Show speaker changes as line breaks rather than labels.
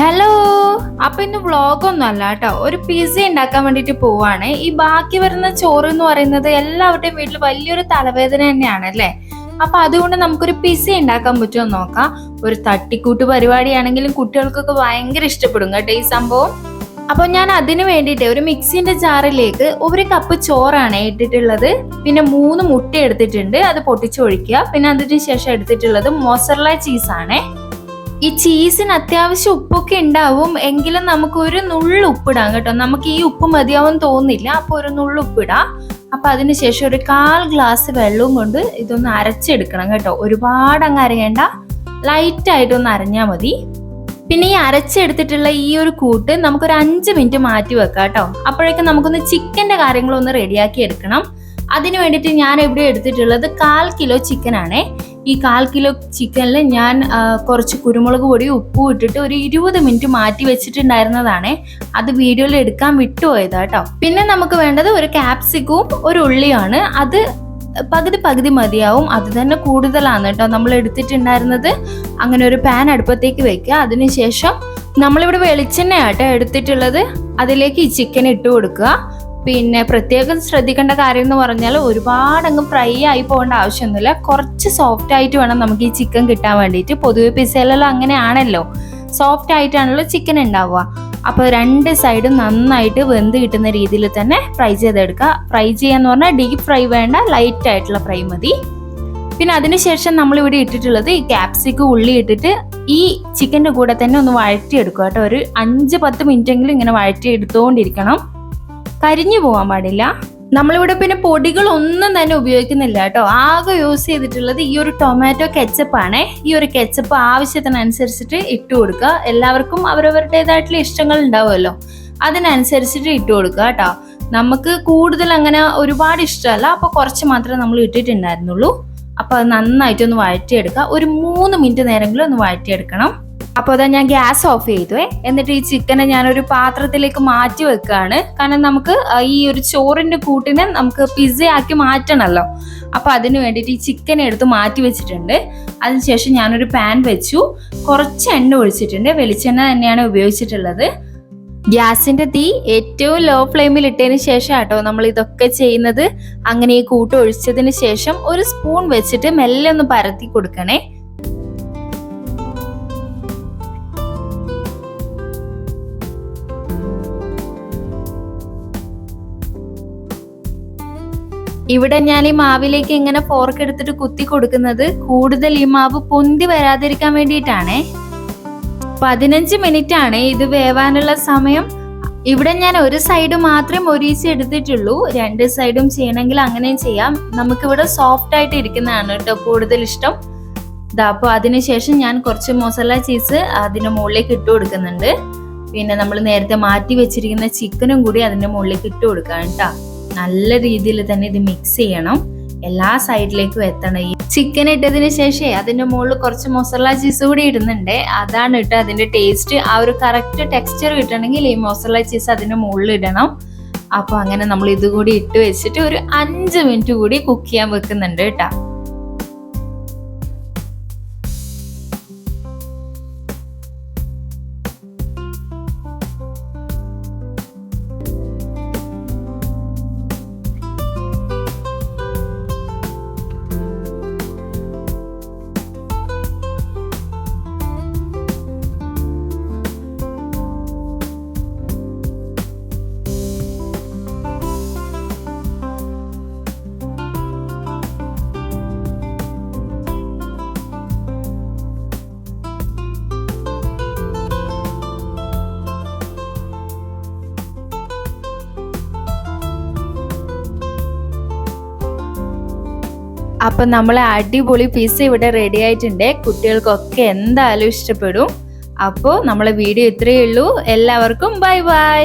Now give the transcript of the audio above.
Hello അപ്പൊ ഇന്ന് വ്ളോഗൊന്നും അല്ല കേട്ടോ. ഒരു പിസ ഉണ്ടാക്കാൻ വേണ്ടിട്ട് പോവാണ്. ഈ ബാക്കി വരുന്ന ചോറ് എന്ന് പറയുന്നത് എല്ലാവരുടെയും വീട്ടിൽ വലിയൊരു തലവേദന തന്നെയാണ് അല്ലേ? അപ്പൊ അതുകൊണ്ട് നമുക്കൊരു പിസ ഉണ്ടാക്കാൻ പറ്റുമോ നോക്കാം. ഒരു തട്ടിക്കൂട്ട് പരിപാടിയാണെങ്കിലും കുട്ടികൾക്കൊക്കെ ഭയങ്കര ഇഷ്ടപ്പെടും കേട്ടോ ഈ സംഭവം. അപ്പൊ ഞാൻ അതിന് വേണ്ടിയിട്ട് ഒരു മിക്സിന്റെ ജാറിലേക്ക് ഒരു കപ്പ് ചോറാണ് ഇട്ടിട്ടുള്ളത്. പിന്നെ മൂന്ന് മുട്ട എടുത്തിട്ടുണ്ട്. അത് പൊട്ടിച്ചൊഴിക്കുക. പിന്നെ അതിന് ശേഷം എടുത്തിട്ടുള്ളത് മൊസറല ചീസാണേ ഈ ചീസിന് അത്യാവശ്യം ഉപ്പൊക്കെ ഉണ്ടാവും. എങ്കിലും നമുക്ക് ഒരു നുള്ളു ഉപ്പിടാം കേട്ടോ. നമുക്ക് ഈ ഉപ്പ് മതിയാവും തോന്നില്ല അപ്പൊ ഒരു നുള്ളു ഉപ്പിടാം. അപ്പൊ അതിനുശേഷം ഒരു കാൽ ഗ്ലാസ് വെള്ളവും കൊണ്ട് ഇതൊന്ന് അരച്ചെടുക്കണം കേട്ടോ. ഒരുപാട് അങ്ങ് അരയേണ്ട. ലൈറ്റ് ആയിട്ട് അരഞ്ഞാൽ മതി. പിന്നെ ഈ അരച്ചെടുത്തിട്ടുള്ള ഈ ഒരു കൂട്ട് നമുക്കൊരു അഞ്ച് മിനിറ്റ് മാറ്റി വെക്കാം കേട്ടോ. അപ്പോഴേക്കും നമുക്കൊന്ന് ചിക്കന്റെ കാര്യങ്ങളൊന്ന് റെഡിയാക്കി എടുക്കണം. അതിന് വേണ്ടിയിട്ട് ഞാൻ ഇവിടെ എടുത്തിട്ടുള്ളത് കാൽ കിലോ ചിക്കൻ ആണേ. ഈ കാൽ കിലോ ചിക്കനിൽ ഞാൻ കുറച്ച് കുരുമുളക് പൊടി ഉപ്പും ഇട്ടിട്ട് ഒരു ഇരുപത് മിനിറ്റ് മാറ്റി വെച്ചിട്ടുണ്ടായിരുന്നതാണേ. അത് വീഡിയോയിൽ എടുക്കാൻ വിട്ടുപോയതാ കേട്ടോ പിന്നെ നമുക്ക് വേണ്ടത് ഒരു ക്യാപ്സിക്കവും ഒരു ഉള്ളിയാണ്. അത് പകുതി പകുതി മതിയാവും. അത് തന്നെ കൂടുതലാണ് കേട്ടോ നമ്മൾ എടുത്തിട്ടുണ്ടായിരുന്നത് അങ്ങനെ ഒരു പാൻ അടുപ്പത്തേക്ക് വെക്കുക. അതിനുശേഷം നമ്മളിവിടെ വെളിച്ചെണ്ണയാട്ടോ എടുത്തിട്ടുള്ളത്. അതിലേക്ക് ഈ ചിക്കൻ ഇട്ട് കൊടുക്കുക. പിന്നെ പ്രത്യേകം ശ്രദ്ധിക്കേണ്ട കാര്യം എന്ന് പറഞ്ഞാൽ ഒരുപാട് അങ്ങ് ഫ്രൈ ആയി പോകേണ്ട ആവശ്യമൊന്നുമില്ല. കുറച്ച് സോഫ്റ്റ് ആയിട്ട് വേണം നമുക്ക് ഈ ചിക്കൻ കിട്ടാൻ വേണ്ടിയിട്ട്. പൊതുവെ പിസയിലെല്ലാം അങ്ങനെയാണല്ലോ. സോഫ്റ്റ് ആയിട്ടാണല്ലോ ചിക്കൻ ഉണ്ടാവുക. അപ്പോൾ രണ്ട് സൈഡും നന്നായിട്ട് വെന്ത് കിട്ടുന്ന രീതിയിൽ തന്നെ ഫ്രൈ ചെയ്തെടുക്കുക. ഫ്രൈ ചെയ്യാന്ന് പറഞ്ഞാൽ ഡീപ്പ് ഫ്രൈ വേണ്ട ലൈറ്റ് ആയിട്ടുള്ള ഫ്രൈ മതി. പിന്നെ അതിനുശേഷം നമ്മൾ ഇവിടെ ഇട്ടിട്ടുള്ളത് ഈ ക്യാപ്സിക്ക് ഉള്ളി ഇട്ടിട്ട് ഈ ചിക്കന്റെ കൂടെ തന്നെ ഒന്ന് വഴറ്റിയെടുക്കുക കേട്ടോ. ഒരു അഞ്ച് പത്ത് മിനിറ്റെങ്കിലും ഇങ്ങനെ വഴറ്റി എടുത്തുകൊണ്ടിരിക്കണം കരിഞ്ഞു പോകാൻ പാടില്ല. നമ്മളിവിടെ പിന്നെ പൊടികളൊന്നും തന്നെ ഉപയോഗിക്കുന്നില്ല കേട്ടോ. ആകെ യൂസ് ചെയ്തിട്ടുള്ളത് ഈ ഒരു ടൊമാറ്റോ കെച്ചപ്പ് ആണ്. ഈ ഒരു കെച്ചപ്പ് ആവശ്യത്തിനനുസരിച്ചിട്ട് ഇട്ട് കൊടുക്കുക. എല്ലാവർക്കും അവരവരുടേതായിട്ടുള്ള ഇഷ്ടങ്ങൾ ഉണ്ടാവുമല്ലോ. അതിനനുസരിച്ചിട്ട് ഇട്ട് കൊടുക്കുക കേട്ടോ. നമുക്ക് കൂടുതൽ അങ്ങനെ ഒരുപാട് ഇഷ്ടമല്ല. അപ്പൊ കുറച്ച് മാത്രമേ നമ്മൾ ഇട്ടിട്ടുണ്ടായിരുന്നുള്ളൂ. അപ്പൊ അത് നന്നായിട്ടൊന്ന് വഴറ്റിയെടുക്കുക. ഒരു മൂന്ന് മിനിറ്റ് നേരമെങ്കിലും ഒന്ന് വഴറ്റിയെടുക്കണം. അപ്പോൾ അതാ ഞാൻ ഗ്യാസ് ഓഫ് ചെയ്തു എന്നിട്ട് ഈ ചിക്കനെ ഞാനൊരു പാത്രത്തിലേക്ക് മാറ്റി വെക്കുകയാണ് കാരണം നമുക്ക് ഈ ഒരു ചോറിന്റെ കൂട്ടിനെ നമുക്ക് പിസ്സ ആക്കി മാറ്റണമല്ലോ അപ്പോൾ അതിന് വേണ്ടിയിട്ട് ഈ ചിക്കൻ എടുത്ത് മാറ്റി വെച്ചിട്ടുണ്ട്. അതിനുശേഷം ഞാനൊരു പാൻ വെച്ചു. കുറച്ച് എണ്ണ ഒഴിച്ചിട്ടുണ്ട്. വെളിച്ചെണ്ണ തന്നെയാണ് ഉപയോഗിച്ചിട്ടുള്ളത്. ഗ്യാസിന്റെ തീ ഏറ്റവും ലോ ഫ്ലെയിമിൽ ഇട്ടതിന് ശേഷം കേട്ടോ നമ്മൾ ഇതൊക്കെ ചെയ്യുന്നത്. അങ്ങനെ ഈ കൂട്ട് ഒഴിച്ചതിന് ശേഷം ഒരു സ്പൂൺ വെച്ചിട്ട് മെല്ലെ ഒന്ന് പരത്തി കൊടുക്കണേ. ഇവിടെ ഞാൻ ഈ മാവിലേക്ക് ഇങ്ങനെ ഫോർക്ക് എടുത്തിട്ട് കുത്തി കൊടുക്കുന്നത് കൂടുതൽ ഈ മാവ് പൊന്തി വരാതിരിക്കാൻ വേണ്ടിയിട്ടാണേ. പതിനഞ്ച് മിനിറ്റ് ആണ് ഇത് വേവാനുള്ള സമയം. ഇവിടെ ഞാൻ ഒരു സൈഡ് മാത്രമേ ഒരീച്ച് എടുത്തിട്ടുള്ളൂ. രണ്ട് സൈഡും ചെയ്യണമെങ്കിൽ അങ്ങനെയും ചെയ്യാം. നമുക്കിവിടെ സോഫ്റ്റ് ആയിട്ട് ഇരിക്കുന്നതാണ് കേട്ടോ കൂടുതൽ ഇഷ്ടം. ഇതാ അപ്പോൾ അതിനുശേഷം ഞാൻ കുറച്ച് മൊസല ചീസ് അതിന്റെ മുകളിലേക്ക് ഇട്ട് കൊടുക്കുന്നുണ്ട്. പിന്നെ നമ്മൾ നേരത്തെ മാറ്റി വെച്ചിരിക്കുന്ന ചിക്കനും കൂടി അതിന്റെ മുകളിലേക്ക് ഇട്ട് കൊടുക്കാം കേട്ടോ. നല്ല രീതിയിൽ തന്നെ ഇത് മിക്സ് ചെയ്യണം. എല്ലാ സൈഡിലേക്കും എത്തണം. ഈ ചിക്കൻ ഇട്ടതിന് ശേഷം അതിന്റെ മുകളിൽ കുറച്ച് മൊസല ചീസ് കൂടി ഇടുന്നുണ്ട്. അതാണ് ഇട്ട് അതിന്റെ ടേസ്റ്റ് ആ ഒരു കറക്റ്റ് ടെക്സ്ചർ കിട്ടണമെങ്കിൽ ഈ മൊസല ചീസ് അതിന്റെ മുകളിൽ ഇടണം. അപ്പോൾ അങ്ങനെ നമ്മൾ ഇതുകൂടി ഇട്ട് വെച്ചിട്ട് ഒരു അഞ്ച് മിനിറ്റ് കൂടി കുക്ക് ചെയ്യാൻ വെക്കുന്നുണ്ട് കേട്ടോ. അപ്പൊ നമ്മളെ അടിപൊളി പിസ ഇവിടെ റെഡി ആയിട്ടുണ്ട്. കുട്ടികൾക്കൊക്കെ എന്തായാലും ഇഷ്ടപ്പെടും. അപ്പോൾ നമ്മളെ വീഡിയോ ഇത്രയേ ഉള്ളൂ. എല്ലാവർക്കും ബൈ ബൈ